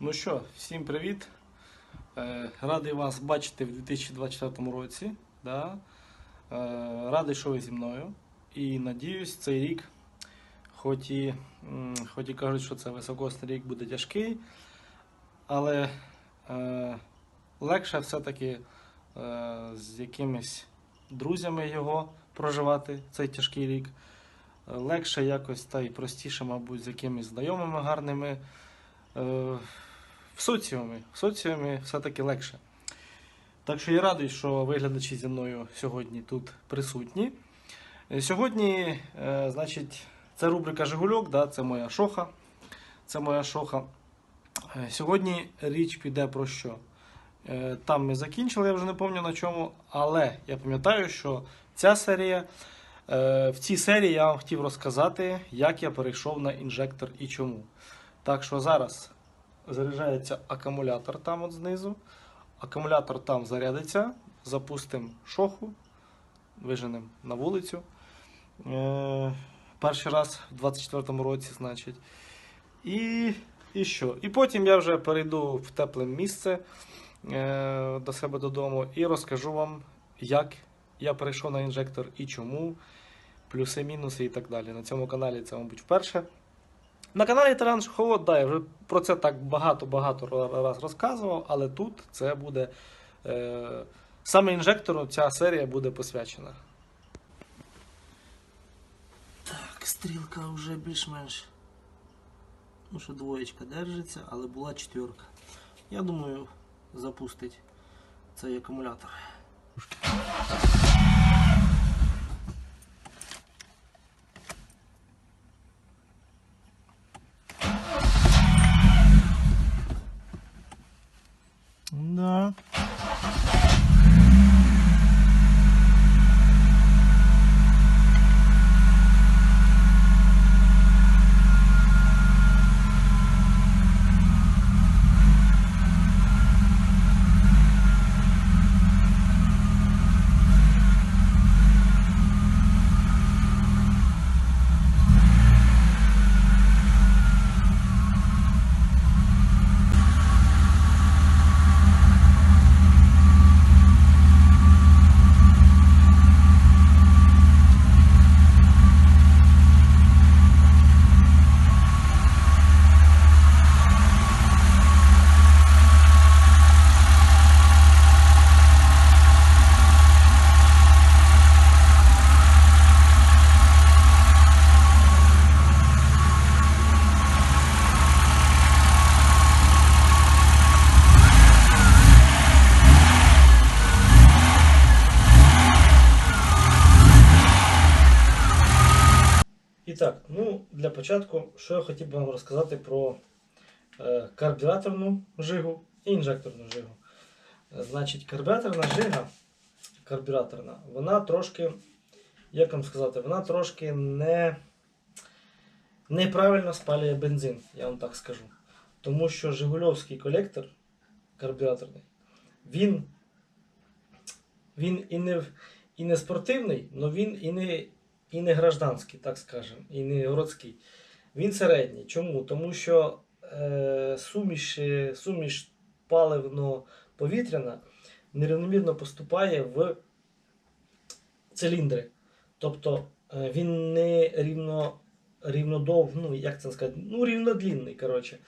Ну що, всім привіт. Е, Радий вас бачити в 2024 році. Да? Е, Радий, що ви зі мною. І надіюсь, цей рік, хоч і, хоч і кажуть, що це високосний рік буде тяжкий, але е, легше все-таки з якимись друзями його проживати цей тяжкий рік. Легше якось та й простіше, мабуть, з якимись знайомими гарними. В соціумі. В соціумі все-таки легше. Так що я радий, що ви глядачі зі мною сьогодні тут присутні. Е, Сьогодні, е, значить, це рубрика Жигульок, да, це моя шоха. Це моя шоха. Е, Сьогодні річ піде про що? Там ми закінчили, я вже не пам'ятаю на чому, але я пам'ятаю, що ця серія. В цій серії я вам хотів розказати, як я перейшов на інжектор і чому. Так що зараз заряджається акумулятор там от знизу. Акумулятор там зарядиться, запустимо шоху, виженемо на вулицю. Е, перший раз в 24-му році, значить. І, і що? І потім я вже перейду в тепле місце е, до себе додому і розкажу вам, як я перейшов на інжектор і чому, плюси, мінуси і так далі. На цьому каналі це, мабуть, вперше. На каналі Таран Шуховод, да, я вже про це так багато-багато раз розказував, але тут це буде. Е, саме інжектору ця серія буде посвячена. Так, стрілка вже більш-менш. Ну, що двоєчка держиться, але була четверка. Я думаю, запустить цей акумулятор. Так, ну для початку, що я хотів би вам розказати про е, карбюраторну жигу і інжекторну жигу. Е, Значить, карбюраторна жига, карбюраторна, вона трошки, як вам сказати, вона трошки не, неправильно спалює бензин, я вам так скажу. Тому що Жигульовський колектор карбюраторний, він, він і не, і не спортивний, але він і не і не гражданський, так скажемо, і не городський. Він середній. Чому? Тому що е, суміш, е, суміш паливно-повітряна нерівномірно поступає в циліндри. Тобто е, він не рівно, рівнодов, ну як це сказати, ну рівнодлінний. коротше.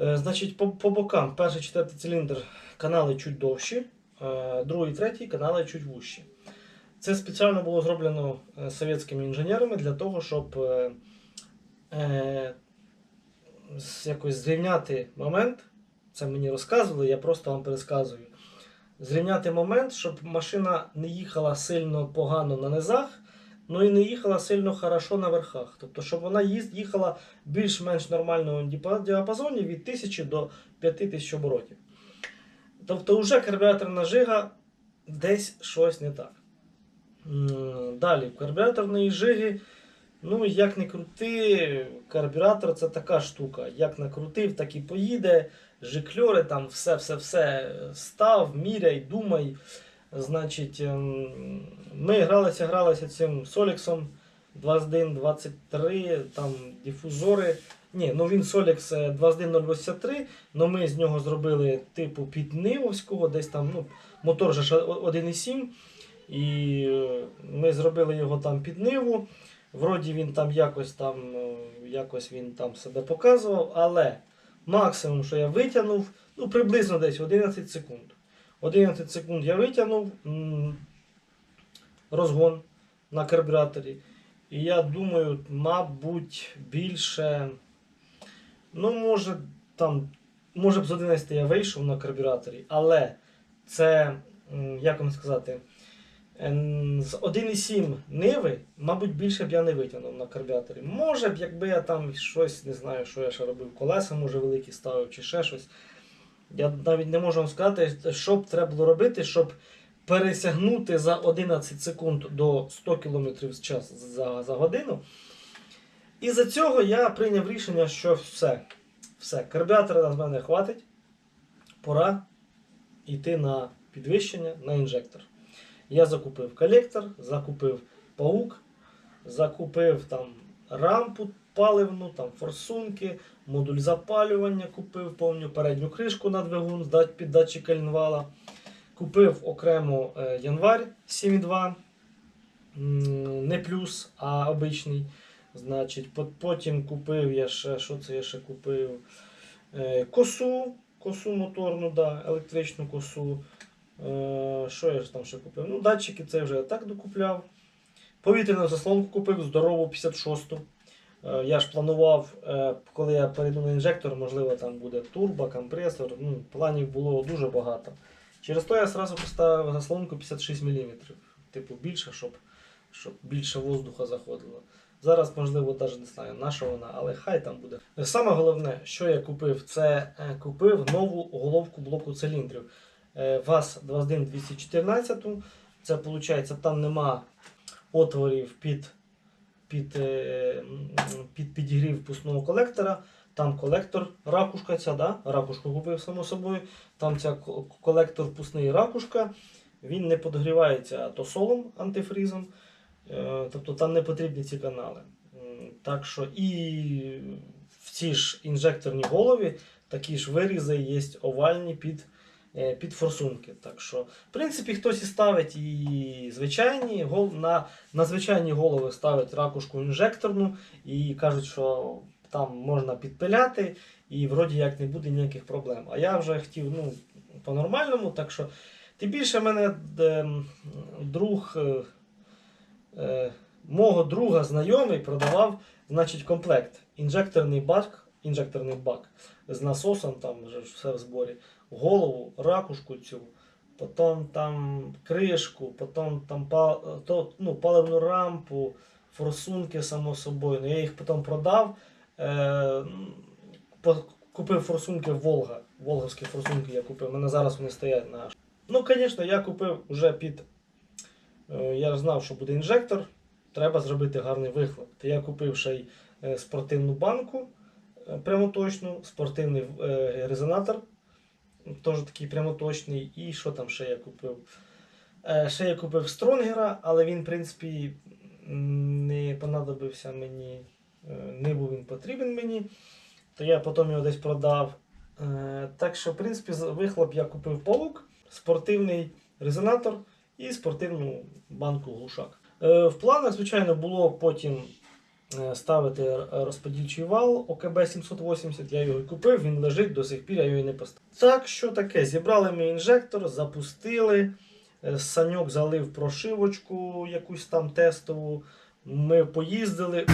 Е, значить, по, по бокам перший четвертий циліндр канали чуть довші, е, другий, третій канали чуть вужчі. Це спеціально було зроблено е, совєтськими інженерами для того, щоб е, е, якось зрівняти момент. Це мені розказували, я просто вам пересказую. Зрівняти момент, щоб машина не їхала сильно погано на низах, ну і не їхала сильно хорошо на верхах. Тобто, щоб вона їхала більш-менш нормальному діапазоні від 1000 до 5000 оборотів. Тобто, вже карбюраторна жига десь щось не так. Далі, в карбюраторної жиги, ну як не крути, карбюратор це така штука. Як накрутив, так і поїде. Жикльори, там все-все-все став, міряй, думай. Значить, ем, ми гралися, гралися цим Соліксом 21, 23, там дифузори. Ні, ну він е, 21083, але ми з нього зробили типу під Нивовського, десь там, ну, мотор же 1.7. І е, ми зробили його там під Ниву. Вроді він там якось там, е, якось він там себе показував, але максимум, що я витягнув, ну приблизно десь 11 секунд. 11 секунд я витягнув розгон на карбюраторі. І я думаю, мабуть, більше. Ну, може, там, може б з 11 я вийшов на карбюраторі, але це, як вам сказати, з 1,7 Ниви, мабуть, більше б я не витягнув на карбюраторі. Може б, якби я там щось, не знаю, що я ще робив, колеса, може, великі ставив чи ще щось. Я навіть не можу вам сказати, що б треба було робити, щоб пересягнути за 11 секунд до 100 км в час за, за годину. І за цього я прийняв рішення, що все, все, карбюратора з мене хватить, пора йти на підвищення на інжектор. Я закупив колектор, закупив паук, закупив там рампу паливну, там форсунки, модуль запалювання купив, повню передню кришку на двигун під датчик кальнвала. Купив окремо е, январь 7.2, м, не плюс, а обичний. Значить, по- потім купив я ще, що це я ще купив? Е, косу, косу моторну, да, електричну косу. Е, що я ж там ще купив? Ну, датчики це вже так докупляв. Повітряну заслонку купив здорову 56-ту. Е, Я ж планував, е, коли я перейду на інжектор, можливо, там буде турбо, компресор. Ну, планів було дуже багато. Через то я одразу поставив заслонку 56 мм. Типу більше, щоб, щоб більше воздуха заходило. Зараз, можливо, навіть не знаю, на що вона, але хай там буде. Саме головне, що я купив, це купив нову головку блоку циліндрів. Е, ВАЗ 21214. Це виходить, там нема отворів під, під, е, під підігрів пусного колектора. Там колектор, ракушка ця, да? ракушку купив само собою. Там ця колектор пусний ракушка. Він не подогрівається тосолом антифрізом. Е, Тобто там не потрібні ці канали. Так що і в цій ж інжекторній голові такі ж вирізи є овальні під, під форсунки. Так що, в принципі, хтось і ставить і звичайні гол- на, на звичайні голови ставить ракушку інжекторну і кажуть, що там можна підпиляти, і вроді як не буде ніяких проблем. А я вже хотів ну, по-нормальному, так що тим більше мене ем, друг. е, е, мого друга знайомий продавав значить, комплект. Інжекторний бак, інжекторний бак з насосом, там вже все в зборі, голову, ракушку цю, потім там кришку, потім там то, ну, паливну рампу, форсунки, само собою. Ну, я їх потім продав. Е, купив форсунки Волга. Волговські форсунки я купив. У мене зараз вони стоять на. Ну, звісно, я купив вже під. Е, Я знав, що буде інжектор, треба зробити гарний вихлоп. Я купив ще й е, спортивну банку е, прямоточну, спортивний резонатор, теж такий прямоточний. І що там ще я купив? Е, Ще я купив Стронгера, але він, в принципі, не понадобився мені, е, не був він потрібен мені. То я потім його десь продав. Е, Так що, в принципі, з- вихлоп я купив паук, спортивний резонатор і спортивну банку глушак. Е, В планах, звичайно, було потім ставити розподільчий вал ОКБ 780. Я його купив, він лежить до сих пір, я його і не поставив. Так, що таке? Зібрали ми інжектор, запустили. е, Саньок залив прошивочку якусь там тестову. Ми поїздили.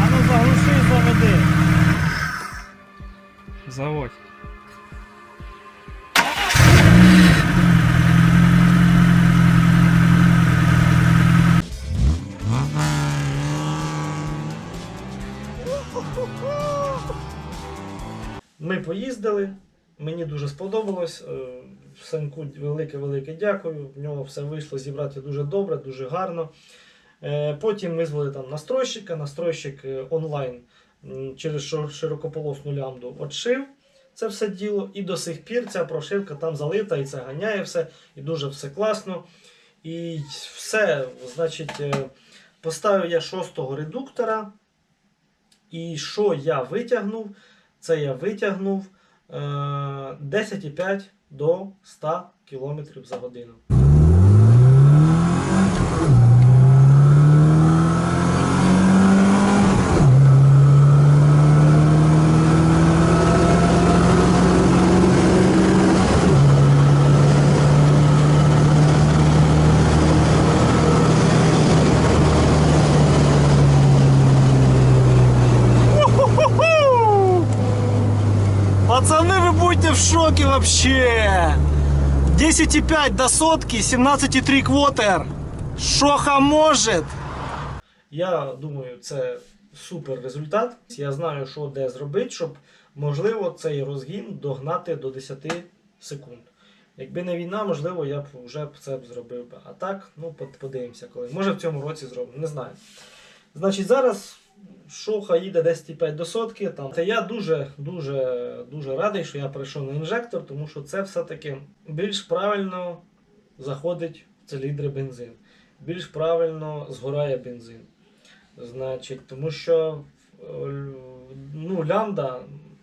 А ну заглуши заведи. Заводь. Ми поїздили, мені дуже сподобалось. е, Саньку велике-велике дякую. В нього все вийшло зібрати дуже добре, дуже гарно. Е, Потім ми звели там настройщика, настройщик е, онлайн через широкополосну лямбду отшив це все діло, і до сих пір ця прошивка там залита, і це ганяє все, і дуже все класно. І все, значить, поставив я шостого редуктора. І що я витягнув? Це я витягнув е, 10,5 до 100 км за годину. Пацаны, вы будете в шоке вообще! 10,5 до сотки, 17,3 квотер. Шоха может! Я думаю, це супер результат. Я знаю, що де зробити, щоб можливо цей розгін догнати до 10 секунд. Якби не війна, можливо, я б вже це б зробив би. А так, ну подивимося, коли. Може в цьому році зробимо, не знаю. Значить, зараз шоха їде 10,5 до сотки. Там. Та я дуже, дуже, радий, що я перейшов на інжектор, тому що це все-таки більш правильно заходить в циліндри бензин. Більш правильно згорає бензин. Значить, тому що е, ну, лямбда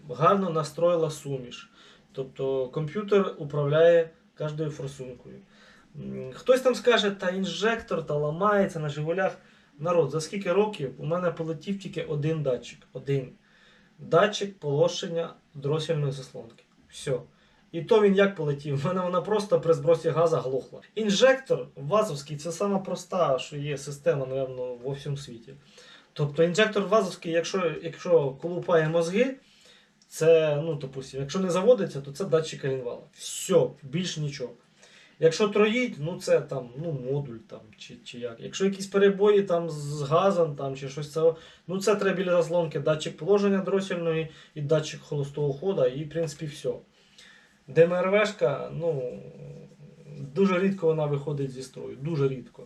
гарно настроїла суміш. Тобто комп'ютер управляє кожною форсункою. Хтось там скаже, та інжектор та ламається на Жигулях. Народ, за скільки років у мене полетів тільки один датчик. Один. Датчик полощення дросельної заслонки. Все. І то він як полетів. У мене вона просто при збросі газа глохла. Інжектор вазовський це сама проста, що є система, напевно, во всьому світі. Тобто інжектор вазовський, якщо, якщо колупає мозги, це, ну, допустим, якщо не заводиться, то це датчик коленвала. Все, більше нічого. Якщо троїть, ну це там ну, модуль там, чи, чи як. Якщо якісь перебої там з газом там, чи щось це, ну це треба біля заслонки датчик положення дросельної і датчик холостого ходу, і в принципі все. ДМРВшка, ну, дуже рідко вона виходить зі строю. Дуже рідко.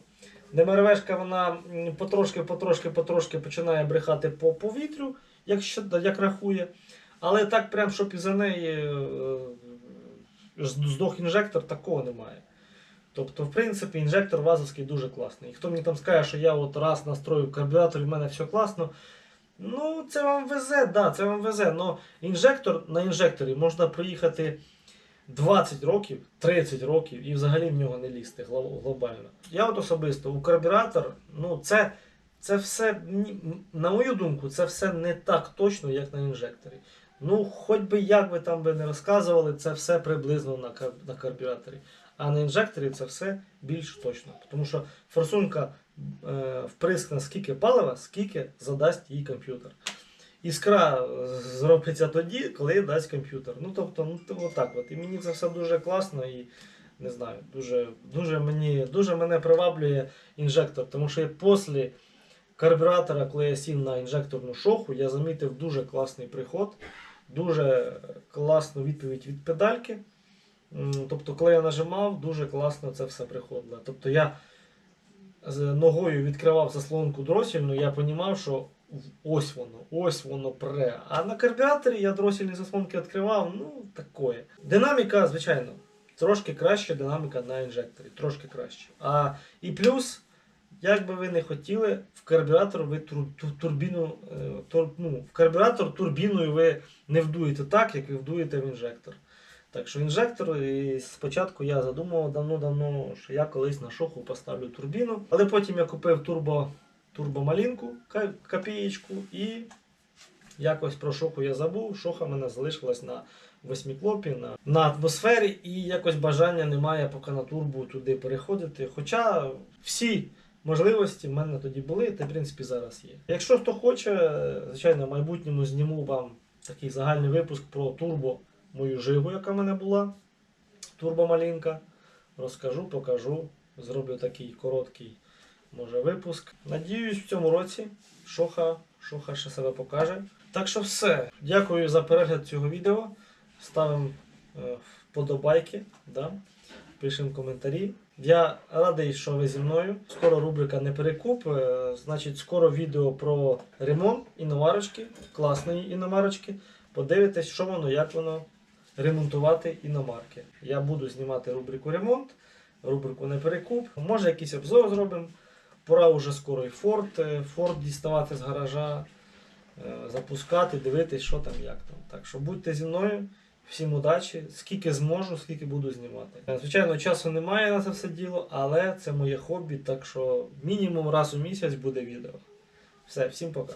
ДМРВшка вона потрошки, потрошки, потрошки починає брехати по повітрю, якщо, як рахує. Але так, прям, щоб із-за неї е, здох інжектор, такого немає. Тобто, в принципі, інжектор вазовський дуже класний. І хто мені там скаже, що я от раз настрою карбюратор, і в мене все класно. Ну, це вам везе, да, це вам везе. Но інжектор на інжекторі можна проїхати 20 років, 30 років і взагалі в нього не лізти глобально. Я от особисто у карбюратор, ну це, це все, на мою думку, це все не так точно, як на інжекторі. Ну, хоч би як ви там би не розказували, це все приблизно на, кар- на карбюраторі. А на інжекторі це все більш точно. Тому що форсунка е, вприскне скільки палива, скільки задасть їй комп'ютер. Іскра е, зробиться тоді, коли дасть комп'ютер. Ну тобто, ну отак от. І мені це все дуже класно і не знаю, дуже, дуже, мені, дуже мене приваблює інжектор. Тому що після карбюратора, коли я сів на інжекторну шоху, я замітив дуже класний приход, дуже класну відповідь від педальки. Тобто, коли я нажимав, дуже класно це все приходило. Тобто я з ногою відкривав заслонку дросільну, я розумів, що ось воно, ось воно пре. А на карбюраторі я дросільні заслонки відкривав, ну такое. Динаміка, звичайно, трошки краще динаміка на інжекторі, трошки краще. А і плюс, як би ви не хотіли, в карбюратор ви тур, ту- турбіну, е, тур, ну, в карбюратор турбіною ви не вдуєте так, як ви вдуєте в інжектор. Так що інжектор, і спочатку я задумував давно-давно, що я колись на шоху поставлю турбіну. Але потім я купив турбо, турбомалінку, копієчку, і якось про шоху я забув. Шоха мене залишилась на восьмиклопі, на, на атмосфері, і якось бажання немає поки на турбу туди переходити. Хоча всі можливості в мене тоді були, та в принципі зараз є. Якщо хто хоче, звичайно, в майбутньому зніму вам такий загальний випуск про турбо мою жигу, яка в мене була. Турбомалінка. Розкажу, покажу. Зроблю такий короткий може, випуск. Надіюсь, в цьому році Шоха, Шоха ще себе покаже. Так що все. Дякую за перегляд цього відео. Ставимо е, вподобайки. Да? Пишемо коментарі. Я радий, що ви зі мною. Скоро рубрика не перекуп. е, Значить, скоро відео про ремонт іномарочки, класної іномарочки. Подивитесь, що воно, як воно ремонтувати іномарки. Я буду знімати рубрику ремонт, рубрику не перекуп. Може якийсь обзор зробимо. Пора вже скоро і Форд, е, Форд діставати з гаража, е, запускати, дивитись, що там, як там. Так що будьте зі мною. Всім удачі, скільки зможу, скільки буду знімати. Е, Звичайно, часу немає на це все діло, але це моє хобі, так що мінімум раз у місяць буде відео. Все, всім пока.